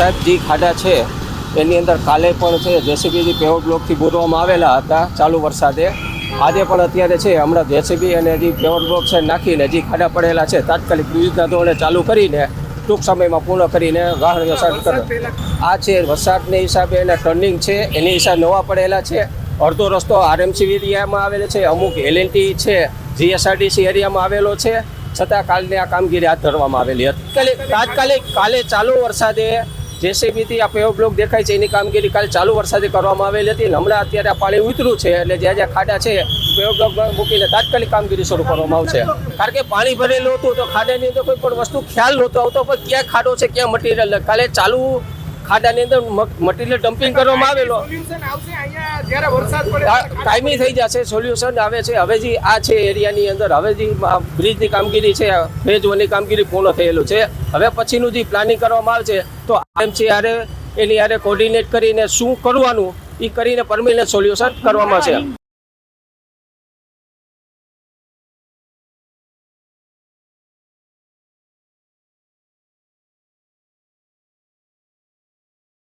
સાહેબ જે ખાડા છે. એની અંદર કાલે પણ છે જેસીબીથી પેવર બ્લોકથી બોરવામાં આવેલા હતા. ચાલુ વરસાદે. આજે પણ અત્યારે છે, હમણાં જેસીબી અને હજી પેવર બ્લોક છે નાખીને જે ખાડા પડેલા છે, તાત્કાલિક વિવિધના ધોરણે ચાલુ કરીને, ટૂંક સમયમાં પૂર્ણ કરીને વાહન વ્યવસાય કરે આ છે, વરસાદને હિસાબે એના ટર્નિંગ છે, એની હિસાબે નવા પડેલા છે. અડધો રસ્તો આરએમસી એરિયામાં આવેલો છે, અમુક એલએનટી છે જીએસઆરટીસી એરિયામાં આવેલો છે. છતાં કાલની આ કામગીરી હાથ ધરવામાં આવેલી હતી. તાત્કાલિક કાલે ચાલુ વરસાદે જેસીબીથી આ પેવ બ્લોક દેખાય છે, એની કામગીરી કાલે ચાલુ વરસાદે કરવામાં આવેલી હતી હમણાં અત્યારે આ પાણી ઉતર્યું છે એટલે જ્યાં જ્યાં ખાડા છે પેવ બ્લોક મૂકીને તાત્કાલિક કામગીરી શરૂ કરવામાં આવશે. કારણ કે પાણી ભરેલું હતું, તો ખાડાની અંદર કોઈ પણ વસ્તુ ખ્યાલ નહોતો આવતો, પણ ક્યાં ખાડો છે, ક્યાં મટીરિયલ કાલે ચાલુ ખાડાની અંદર મટીરિયલ ડમ્પિંગ કરવામાં આવેલો. કાયમી થઈ જશે સોલ્યુશન આવે છે. હવે જે આ છે એરિયાની અંદર હવે જે બ્રિજની કામગીરી છે ફેજ વનની કામગીરી પૂર્ણ થયેલું છે. હવે પછીનું જે પ્લાનિંગ કરવામાં આવશે તો આરએમસી હારે એની હારે કોર્ડિનેટ કરીને શું કરવાનું એ કરીને પરમિનન્ટ સોલ્યુશન કરવામાં છે